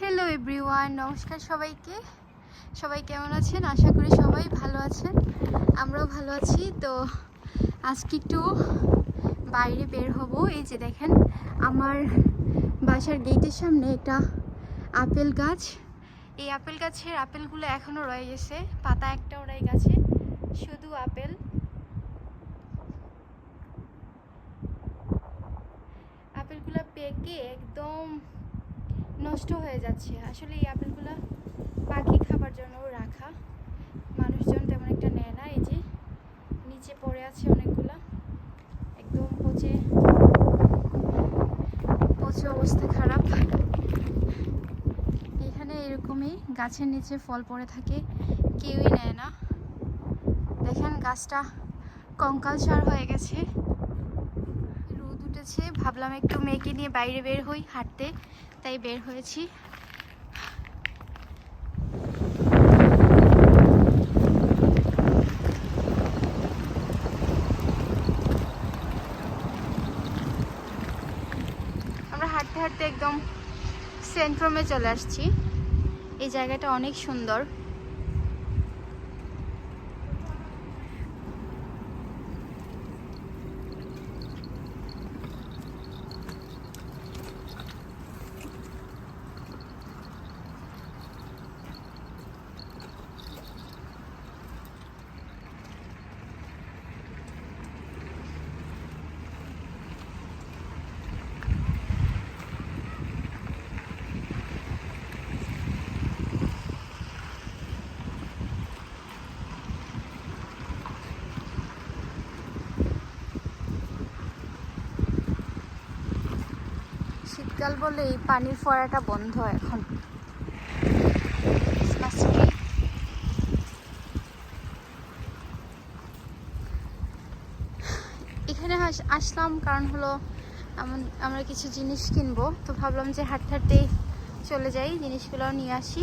Hello everyone নমস্কার সবাইকে। সবাই কেমন আছেন? আশা করি সবাই ভালো আছেন। আমরাও ভালো আছি। তো আজকে একটু বাইরে বের হব। এই যে দেখেন, আমার বাসার গেটের সামনে একটা আপেল গাছ। এই আপেল গাছের আপেলগুলো এখনও রয়ে গেছে। পাতা একটাও রয়ে গেছে। শুধু আপেল। আপেলগুলো পেকে একদম নষ্ট হয়ে যাচ্ছে। আসলে এই আপেলগুলো পাখি খাবার জন্য রাখা। মানুষজন তেমন একটা নেয় না, এই যে নিচে পড়ে আছে অনেকগুলা। একদম পচে পচে অবস্থা খারাপ। এখানে এরকমই গাছের নিচে ফল পড়ে থাকে, কেউই নেয় না। দেখেন গাছটা কঙ্কালসার হয়ে গেছে। রোদ উঠেছে, ভাবলাম একটু মেয়েকে নিয়ে বাইরে বের হই হাঁটতে। তাই বের হয়েছি। আমরা হাঁটতে হাঁটতে একদম সেন্ট্রমে চলে আসছি। এই জায়গাটা অনেক সুন্দর। শীতকাল বলে এই পানির ফোয়ারাটা বন্ধ এখন। এখানে আস- আসলাম কারণ হলো আমরা কিছু জিনিস কিনবো। তো ভাবলাম যে হাঁটতে হাঁটতেই চলে যাই, জিনিসগুলো নিয়ে আসি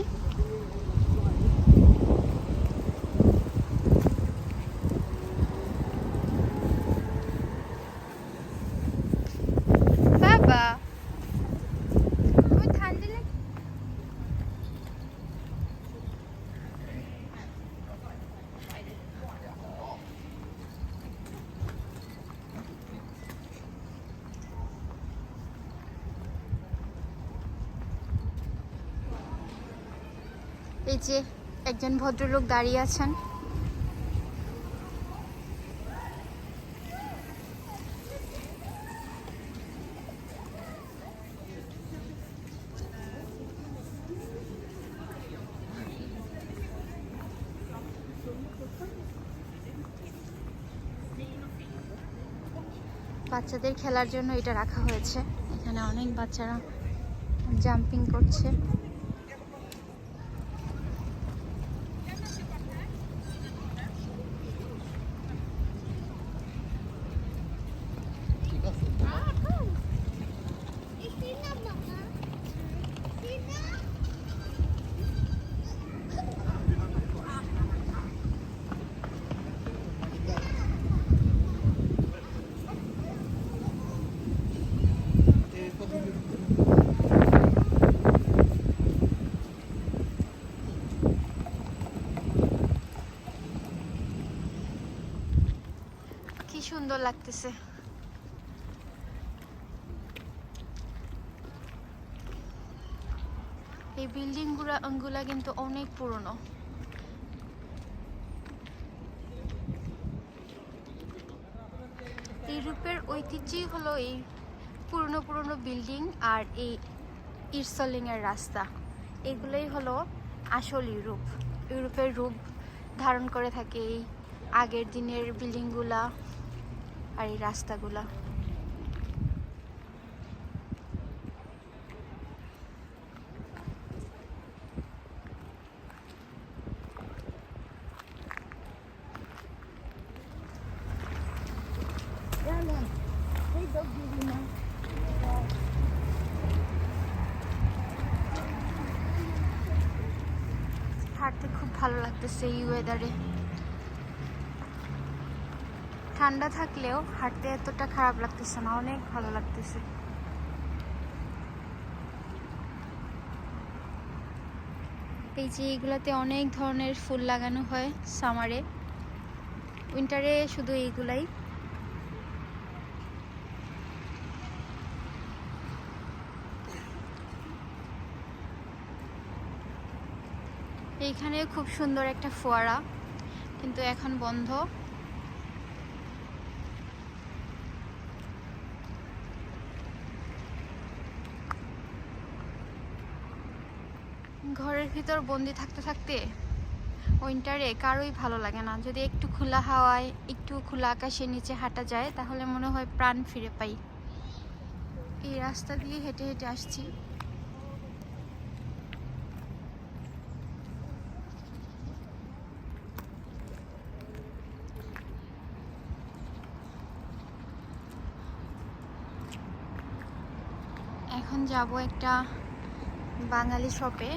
বাবা তুমি ঠান্ডা লাগে এই যে একজন ভদ্রলোক দাঁড়িয়ে আছেন। বাচ্চাদের খেলার জন্য এটা রাখা হয়েছে। এখানে অনেক বাচ্চারা জাম্পিং করছে কি সুন্দর লাগতেছে এই বিল্ডিংগুলা কিন্তু অনেক পুরনো। ইউরোপের ঐতিহ্যই হলো এই পুরনো পুরনো বিল্ডিং আর এই ইরসলিং এর রাস্তা। এগুলোই হলো আসল ইউরোপ। ইউরোপের রূপ ধারণ করে থাকে এই আগের দিনের বিল্ডিংগুলা আর এই রাস্তাগুলা। হাঁটতে খুব ভালো লাগতেছে এই ওয়েদারে ঠান্ডা থাকলেও হাঁটতে এতটা খারাপ লাগতেছে না, অনেক ভালো লাগতেছে। এই যে এগুলাতে অনেক ধরনের ফুল লাগানো হয় সামারে। উইন্টারে শুধু এইগুলাই। এইখানে খুব সুন্দর একটা ফোয়ারা, কিন্তু এখন বন্ধ। ঘরের ভিতর বন্দি থাকতে থাকতে উইন্টারে কারোই ভালো লাগে না। যদি একটু খোলা হাওয়ায়, একটু খোলা আকাশের নিচে হাঁটা যায়, তাহলে মনে হয় প্রাণ ফিরে পাই। এই রাস্তা দিয়ে হেঁটে হেঁটে আসছি। এখন যাব একটা বাঙালি শপে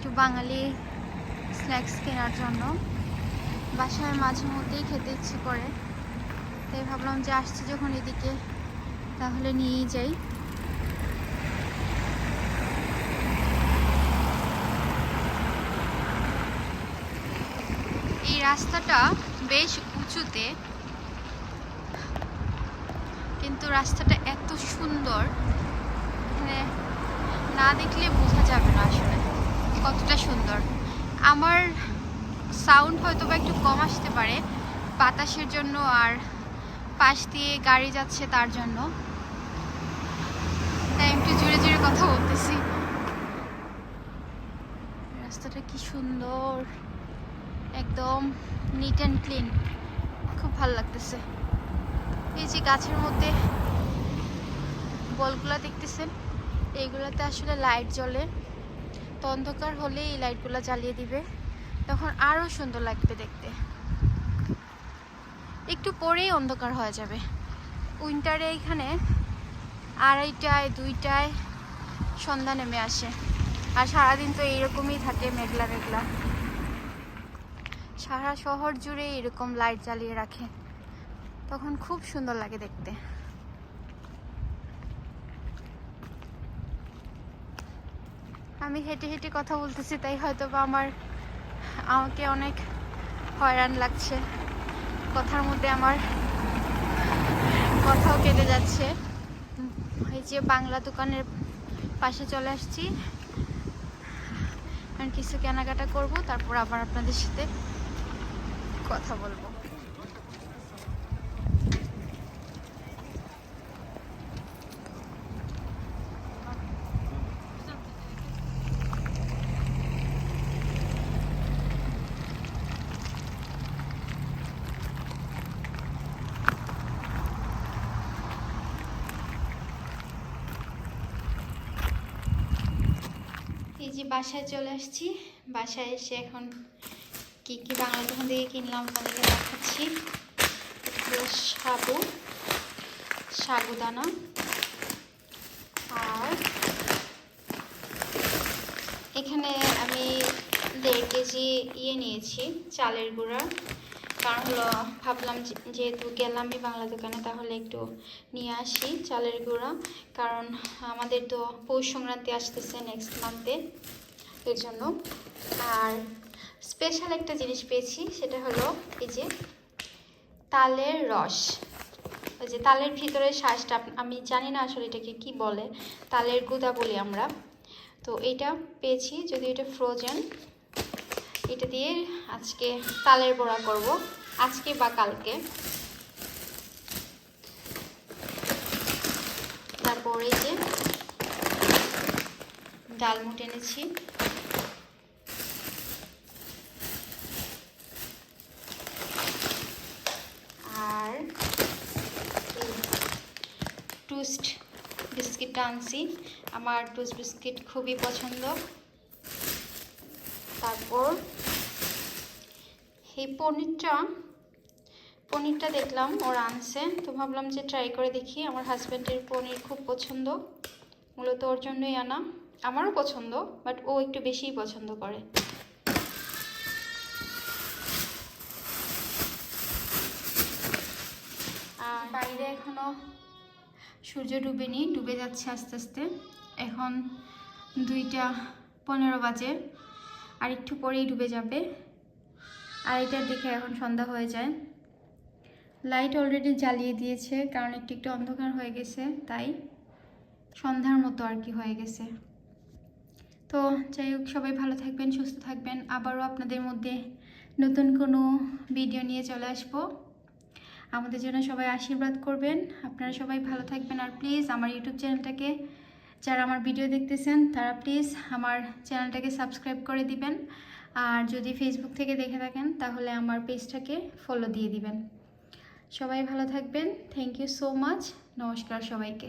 একটু বাঙালি স্ন্যাক্স কেনার জন্য। বাসায় মাঝে মধ্যেই খেতে ইচ্ছে করে। তাই ভাবলাম যে আসছি যখন এদিকে, তাহলে নিয়েই যাই। এই রাস্তাটা বেশ উঁচুতে, কিন্তু রাস্তাটা এত সুন্দর এখানে না দেখলে বোঝা যাবে না আসলে। কতটা সুন্দর। আমার সাউন্ড হয়তো বা একটু কম আসতে পারে, বাতাসের জন্য আর পাশ দিয়ে গাড়ি যাচ্ছে তার জন্য। তাই একটু জোরে জোরে কথা বলতেছি। রাস্তাটা কি সুন্দর। একদম নিট অ্যান্ড ক্লিন খুব ভালো লাগতেছে। এই যে গাছের মধ্যে বলগুলা দেখতেছেন, এইগুলাতে আসলে লাইট জ্বলে। তো অন্ধকার হলে এই লাইটগুলো জ্বালিয়ে দিবে। তখন আরও সুন্দর লাগবে দেখতে। একটু পরেই অন্ধকার হয়ে যাবে। উইন্টারে এখানে আড়াইটায়, দুইটায় সন্ধ্যা নেমে আসে। আর সারাদিন তো এইরকমই থাকে মেঘলা মেঘলা। সারা শহর জুড়ে এরকম লাইট জ্বালিয়ে রাখে। তখন খুব সুন্দর লাগে দেখতে। আমি হেঁটে হেঁটে কথা বলতেছি, তাই হয়তো বা আমার, আমাকে অনেক হয়রান লাগছে। কথার মধ্যে আমার কথাও কেটে যাচ্ছে। এই যে বাংলা দোকানের পাশে চলে আসছি। কিছু কেনাকাটা করব, তারপর আবার আপনাদের সাথে কথা বলব এই যে বাসায় চলে আসছি, বাসায় এসে এখন কি কি বাংলা দোকান থেকে কিনলাম আপনাদেরকে দেখাচ্ছি। সাবু, সাবুদানা আর এখানে আমি দেড় কেজি ইয়ে নিয়েছি, চালের গুঁড়া। কারণ হলো ভাবলাম যেহেতু গেলামই বাংলা দোকানে, তাহলে একটু নিয়ে আসি চালের গুঁড়া। কারণ আমাদের তো পৌষ সংক্রান্তি আসতেছে নেক্সট মান্থে এর জন্য। আর স্পেশাল একটা জিনিস পেয়েছি, সেটা হলো এই যে তালের রস। ওই যে তালের ভিতরে শ্বাসটা আমি জানি না আসলে এটাকে কি বলে, তালের গুদা বলি আমরা। তো এইটা পেয়েছি, যদি এটা ফ্রোজেন এটা দিয়ে আজকে তালের বড়া করব, আজকে বা কালকে। তারপর যে ডালমুট এনেছি আর টুস্ট বিস্কিটটা আনছি। আমার টুস্ট বিস্কিট খুবই পছন্দ। তারপর এই পনিরটা পনিরটা দেখলাম, ওরা আনছে। তো ভাবলাম যে ট্রাই করে দেখি। আমার হাজব্যান্ডের পনির খুব পছন্দ। মূলত ওর জন্যই আনা। আমারও পছন্দ বাট ও একটু বেশিই পছন্দ করে। বাইরে এখনও সূর্য ডুবে ডুবেনি, ডুবে যাচ্ছে আস্তে আস্তে। এখন দুইটা পনেরো বাজে, আর একটু পরেই ডুবে যাবে। আড়াইটার দিকে এখন সন্ধ্যা হয়ে যায়। লাইট অলরেডি জ্বালিয়ে দিয়েছে, কারণ একটু একটু অন্ধকার হয়ে গেছে, তাই সন্ধ্যার মতো আর কি হয়ে গেছে। তো যাই হোক, সবাই ভালো থাকবেন, সুস্থ থাকবেন। আবারও আপনাদের মধ্যে নতুন কোনো ভিডিও নিয়ে চলে আসব। আমাদের জন্য সবাই আশীর্বাদ করবেন। আপনারা সবাই ভালো থাকবেন আর প্লিজ আমার ইউটিউব চ্যানেলটাকে যারা আমার ভিডিও দেখতেছেন, তারা প্লিজ আমার চ্যানেলটাকে সাবস্ক্রাইব করে দিবেন। আর যদি ফেসবুক থেকে দেখে থাকেন, তাহলে আমার পেজটাকে ফলো দিয়ে দিবেন। সবাই ভালো থাকবেন। থ্যাংক ইউ সো মাচ নমস্কার সবাইকে।